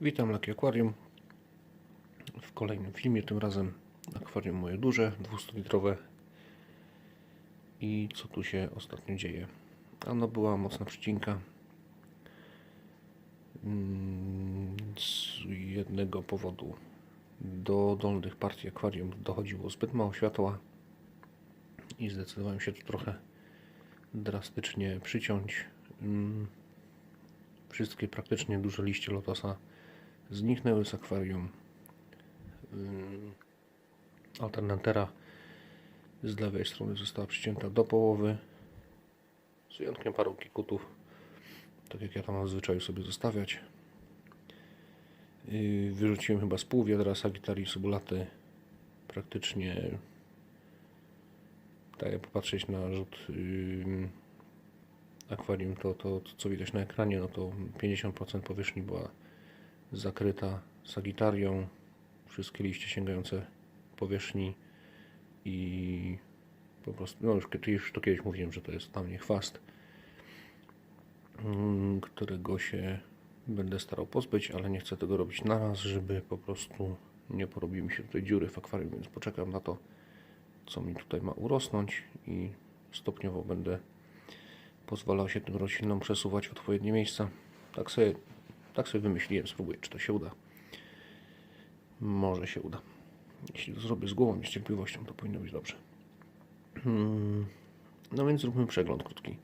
Witam Laki Akwarium w kolejnym filmie, tym razem akwarium moje duże, 200-litrowe i co tu się ostatnio dzieje. Ano była mocna przycinka. Mm, z jednego powodu. Do dolnych partii akwarium dochodziło zbyt mało światła i zdecydowałem się tu trochę drastycznie przyciąć. Mm, wszystkie praktycznie duże liście lotosa zniknęły z akwarium. Alternatera z lewej strony została przycięta do połowy, z wyjątkiem paru kikutów, tak jak ja tam mam zwyczaju sobie zostawiać. Yy, Wyrzuciłem chyba z pół wiadra Sagittarii subulaty, praktycznie tak jak popatrzeć na rzut akwarium, to, to, to co widać na ekranie, no to 50% powierzchni była zakryta sagitarią, wszystkie liście sięgające powierzchni i po prostu, no już, już to kiedyś mówiłem, że to jest dla mnie chwast, mm, którego się będę starał pozbyć, ale nie chcę tego robić naraz, żeby po prostu nie porobiły mi się tutaj dziury w akwarium, więc poczekam na to, co mi tutaj ma urosnąć i stopniowo będę pozwalał się tym roślinom przesuwać w odpowiednie miejsca. Tak sobie, tak sobie wymyśliłem, spróbuję, czy to się uda. Może się uda. Jeśli to zrobię z głową i z cierpliwością, to powinno być dobrze. Hmm. No więc zróbmy przegląd krótki.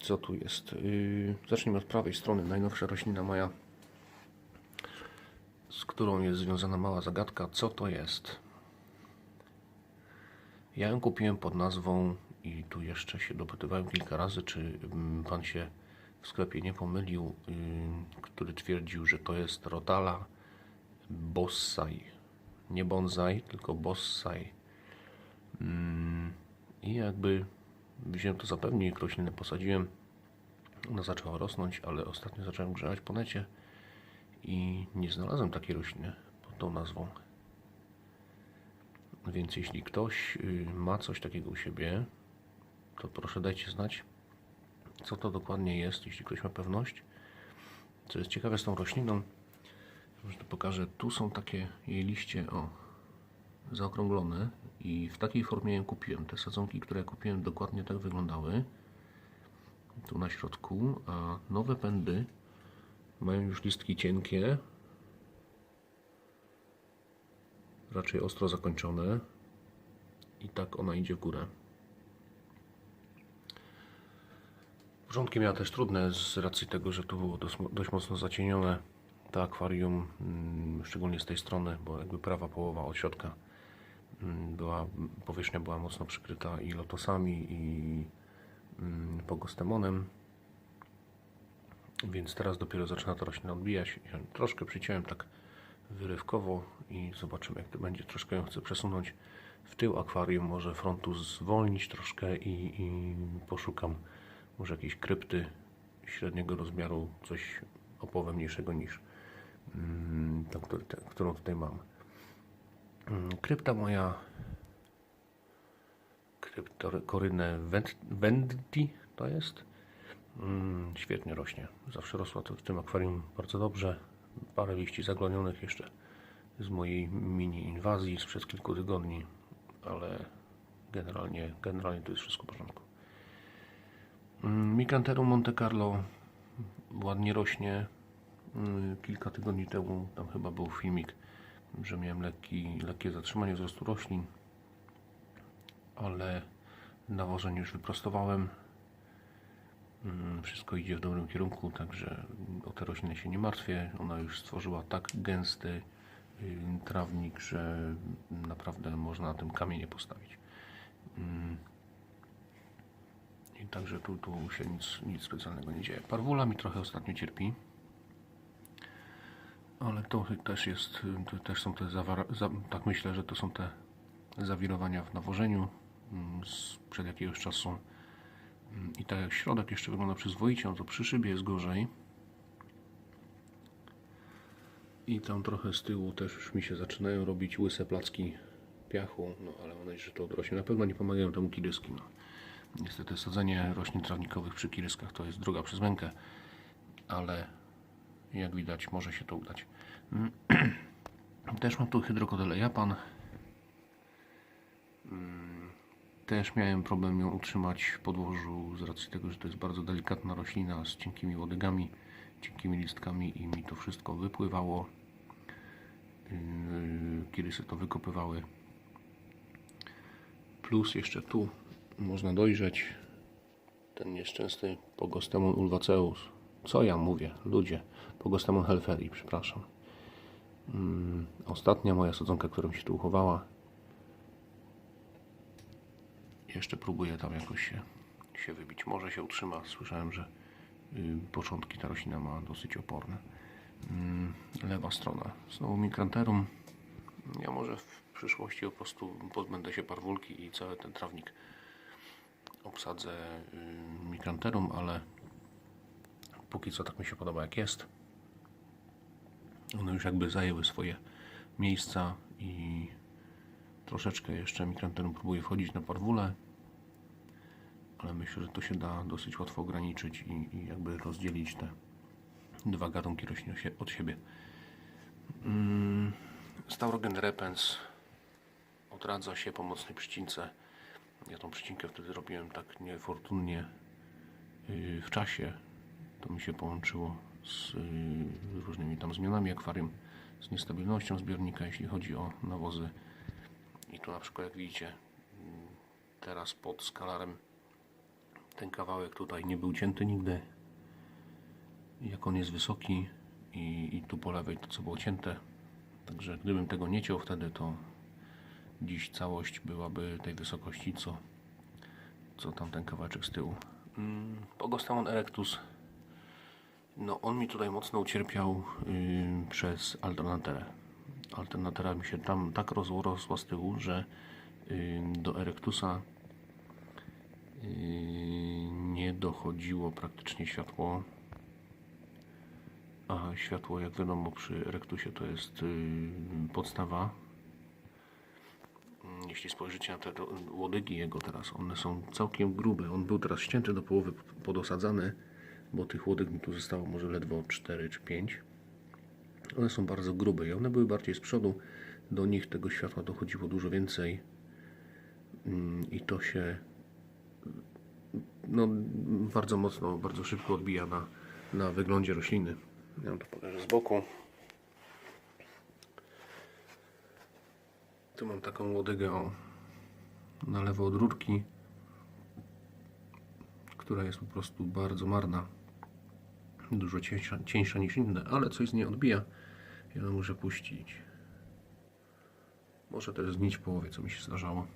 Co tu jest? Yy, zacznijmy od prawej strony. Najnowsza roślina moja, z którą jest związana mała zagadka. Co to jest? Ja ją kupiłem pod nazwą i tu jeszcze się dopytywałem kilka razy, czy mm, pan się w sklepie nie pomylił, yy, który twierdził, że to jest Rotala Bossai. Nie bonsai, tylko Bossai. Mm, I jakby wziąłem to za pewnik, roślinę posadziłem. Ona zaczęła rosnąć, ale ostatnio zacząłem grzebać po necie i nie znalazłem takiej rośliny pod tą nazwą. Więc jeśli ktoś y, ma coś takiego u siebie, to proszę dajcie znać, co to dokładnie jest, jeśli ktoś ma pewność. Co jest ciekawe z tą rośliną, może to pokażę, tu są takie jej liście, o, zaokrąglone i w takiej formie ją kupiłem. Te sadzonki, które kupiłem dokładnie tak wyglądały. Tu na środku, a nowe pędy mają już listki cienkie, raczej ostro zakończone i tak ona idzie w górę. Początki miała też trudne z racji tego, że tu było dość, mocno zacienione to akwarium, mm, szczególnie z tej strony, bo jakby prawa połowa od środka mm, była, powierzchnia była mocno przykryta i lotosami i mm, pogostemonem więc teraz dopiero zaczyna ta roślina odbijać. Ja troszkę przyciąłem tak wyrywkowo i zobaczymy jak to będzie. Troszkę ją chcę przesunąć w tył akwarium, może frontu zwolnić troszkę i, i poszukam może jakiejś krypty średniego rozmiaru, coś o połowę mniejszego niż mm, tą, którą tutaj mam. Mm, Krypta moja kryptokorynę Vendy to jest. Mm, świetnie rośnie. Zawsze rosła to w tym akwarium bardzo dobrze. Parę liści zaglonionych jeszcze z mojej mini inwazji sprzed kilku tygodni, ale generalnie, generalnie to jest wszystko w porządku. Mm, Mikanterum Monte Carlo ładnie rośnie. Mm, Kilka tygodni temu tam chyba był filmik, że miałem lekki, lekkie zatrzymanie wzrostu roślin, ale nawożenie już wyprostowałem. Mm, Wszystko idzie w dobrym kierunku, także o te rośliny się nie martwię. Ona już stworzyła tak gęsty y, trawnik, że naprawdę można na tym kamienie postawić. Mm. I także tu, tu się nic, nic specjalnego nie dzieje. Parwula mi trochę ostatnio cierpi. Ale to też jest, to też są te zawar- za, tak myślę, że to są te zawirowania w nawożeniu mm, sprzed jakiegoś czasu. Mm, I tak jak środek jeszcze wygląda przyzwoicie, no to przy szybie jest gorzej. I tam trochę z tyłu też już mi się zaczynają robić łyse placki piachu, no ale one że to odrośnie. Na pewno nie pomagają temu kiryski. No. Niestety sadzenie roślin trawnikowych przy kiryskach to jest droga przez mękę, ale Jak widać, może się to udać. Mm, Też mam tu hydrokodele Japan. Mm, Też miałem problem ją utrzymać w podłożu z racji tego, że to jest bardzo delikatna roślina z cienkimi łodygami, cienkimi listkami i mi to wszystko wypływało. Yy, Kirysy to wykopywały. Plus jeszcze tu można dojrzeć ten nieszczęsny Pogostemon ulvaceus. Co ja mówię? Ludzie. Pogostemon helferi, przepraszam. Mm, ostatnia moja sadzonka, która mi się tu uchowała. Jeszcze próbuję tam jakoś się, się wybić. Może się utrzyma. Słyszałem, że y, początki ta roślina ma dosyć oporne. Mm, lewa strona. Znowu mikranterum. Ja może w przyszłości po prostu pozbędę się parwulki i cały ten trawnik obsadzę y, mikranterum, ale póki co tak mi się podoba jak jest. One już jakby zajęły swoje miejsca i troszeczkę jeszcze mikranterum próbuje wchodzić na parwulę, ale myślę, że to się da dosyć łatwo ograniczyć i, i jakby rozdzielić te dwa gatunki roślin od siebie. Mm, Staurogen repens odradza się pomocnej przycince. Ja tą przycinkę wtedy robiłem tak niefortunnie yy, w czasie. To mi się połączyło z yy, różnymi tam zmianami akwarium, z niestabilnością zbiornika, jeśli chodzi o nawozy. I tu na przykład jak widzicie, mm, teraz pod skalarem ten kawałek tutaj nie był cięty nigdy. Jak on jest wysoki i, i tu po lewej to co było cięte. Także gdybym tego nie ciął wtedy, to dziś całość byłaby tej wysokości, co, co tamten kawałeczek z tyłu. Mm, Pogostemon erectus. No, on mi tutaj mocno ucierpiał yy, przez alternaterę. Alternatera mi się tam tak rozrosła z tyłu, że yy, do erectusa yy, nie dochodziło praktycznie światło. A światło, jak wiadomo, przy erectusie to jest yy, podstawa Mm, jeśli spojrzycie na te łodygi jego teraz, one są całkiem grube. On był teraz ścięty do połowy, podosadzany, bo tych łodyg mi tu zostało może ledwo 4 czy 5. One są bardzo grube i one były bardziej z przodu. Do nich tego światła dochodziło dużo więcej Mm, i to się no, bardzo mocno, bardzo szybko odbija na, na wyglądzie rośliny. Ja to pokażę z boku. Tu mam taką łodygę o, na lewo od rurki, która jest po prostu bardzo marna. Dużo cieńsza, cieńsza niż inne, ale coś z niej odbija. Ja ją muszę puścić. Może też zgnić w połowie, co mi się zdarzało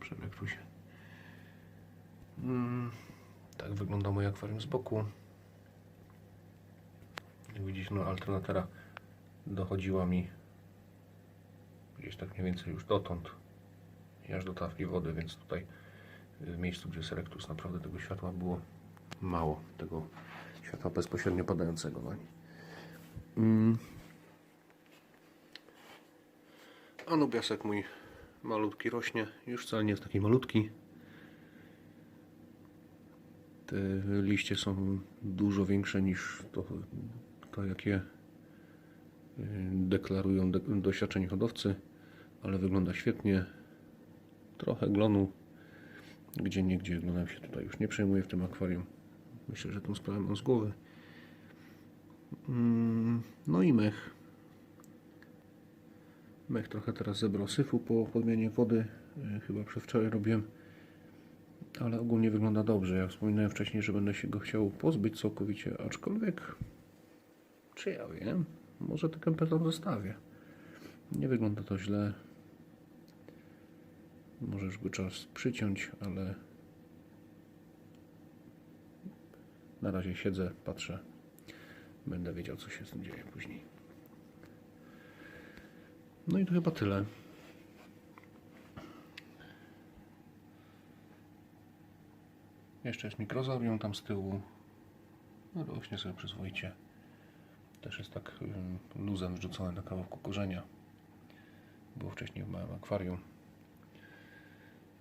przy rektusie. Mm, tak wygląda moje akwarium z boku. Jak widzisz, no alternatera dochodziła mi gdzieś tak mniej więcej już dotąd i aż do tafli wody, więc tutaj w miejscu, gdzie jest rektus, naprawdę tego światła było mało, tego światła bezpośrednio padającego na nie. Mm. Anubiasek mój malutki rośnie, już wcale nie jest taki malutki. Te liście są dużo większe niż to, to jakie y, deklarują de doświadczeni hodowcy, ale wygląda świetnie. Trochę glonu, gdzie niegdzie glonem się tutaj już nie przejmuje w tym akwarium. Myślę, że tą sprawę mam z głowy. Mm, No i mech. Mech trochę teraz zebrał syfu po podmianie wody. y, Chyba przedwczoraj robiłem. Ale ogólnie wygląda dobrze. Ja wspominałem wcześniej, że będę się go chciał pozbyć całkowicie, aczkolwiek czy ja wiem, może ten kemper tam zostawię. Nie wygląda to źle. Może już go czas przyciąć, ale na razie siedzę, patrzę. Będę wiedział, co się z tym dzieje później. No i to chyba tyle. Jeszcze jest mikrozorium tam z tyłu. No rośnie sobie przyzwoicie. Też jest tak luzem wrzucone na kawałku korzenia. Było wcześniej w małym akwarium.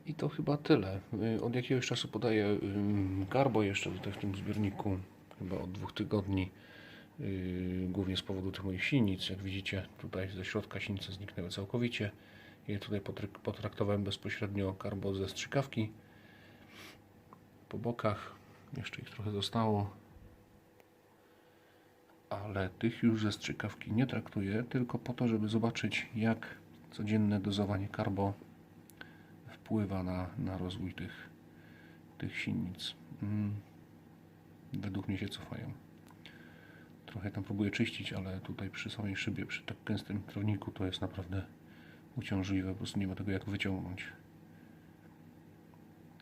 I to chyba tyle. Y, Od jakiegoś czasu podaję garbo jeszcze tutaj w tym zbiorniku. Chyba od dwóch tygodni. yy, głównie z powodu tych moich sinic. Jak widzicie, tutaj ze środka sinice zniknęły całkowicie. Je tutaj potraktowałem bezpośrednio karbo ze strzykawki. Po bokach jeszcze ich trochę zostało. Ale tych już ze strzykawki nie traktuję, tylko po to, żeby zobaczyć, jak codzienne dozowanie karbo wpływa na, na rozwój tych, tych sinic. Mm. Według mnie się cofają. Trochę tam próbuję czyścić, ale tutaj przy samej szybie, przy tak gęstym trawniku to jest naprawdę uciążliwe. Po prostu nie ma tego jak wyciągnąć.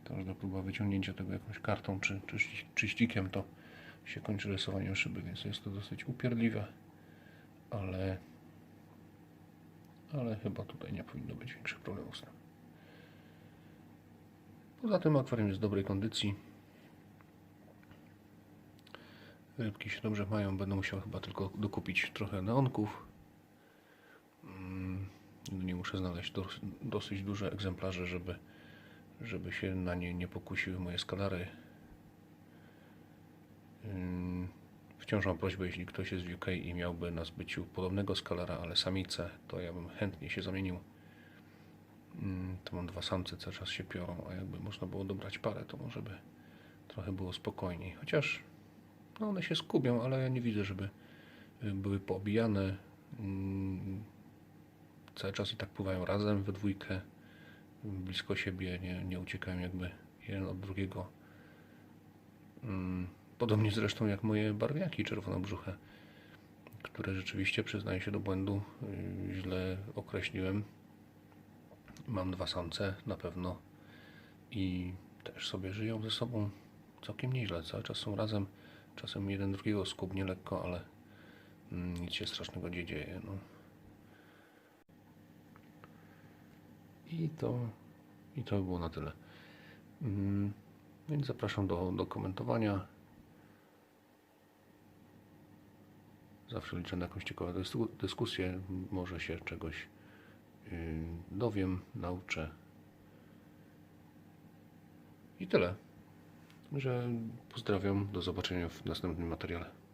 Każda próba wyciągnięcia tego jakąś kartą czy, czy ści- czyścikiem to się kończy rysowaniem szyby, więc jest to dosyć upierdliwe, ale, ale chyba tutaj nie powinno być większych problemów z tym. Poza tym akwarium jest w dobrej kondycji. Rybki się dobrze mają, będę musiał chyba tylko dokupić trochę neonków. Mm, Nie muszę znaleźć dos- dosyć duże egzemplarze, żeby, żeby się na nie nie pokusiły moje skalary. Ym, Wciąż mam prośbę, jeśli ktoś jest w UK i miałby na zbyciu podobnego skalara, ale samice, to ja bym chętnie się zamienił. Ym, To mam dwa samce, cały czas się piorą, a jakby można było dobrać parę, to może by trochę było spokojniej. Chociaż no one się skubią, ale ja nie widzę, żeby y, były poobijane. Ym, Cały czas i tak pływają razem we dwójkę, blisko siebie, nie, nie uciekają jakby jeden od drugiego. Ym, Podobnie zresztą jak moje barwiaki czerwonobrzuche, które rzeczywiście przyznaję się do błędu, yy, źle określiłem. Mam dwa samce na pewno i też sobie żyją ze sobą całkiem nieźle. Cały czas są razem, czasem jeden drugiego skubnie lekko, ale mm, nic się strasznego nie dzieje. No. I to, i to by było na tyle. Mm, Więc zapraszam do, do komentowania. Zawsze liczę na jakąś ciekawą dysku- dyskusję. Może się czegoś dowiem, nauczę. I tyle. Że pozdrawiam. Do zobaczenia w następnym materiale.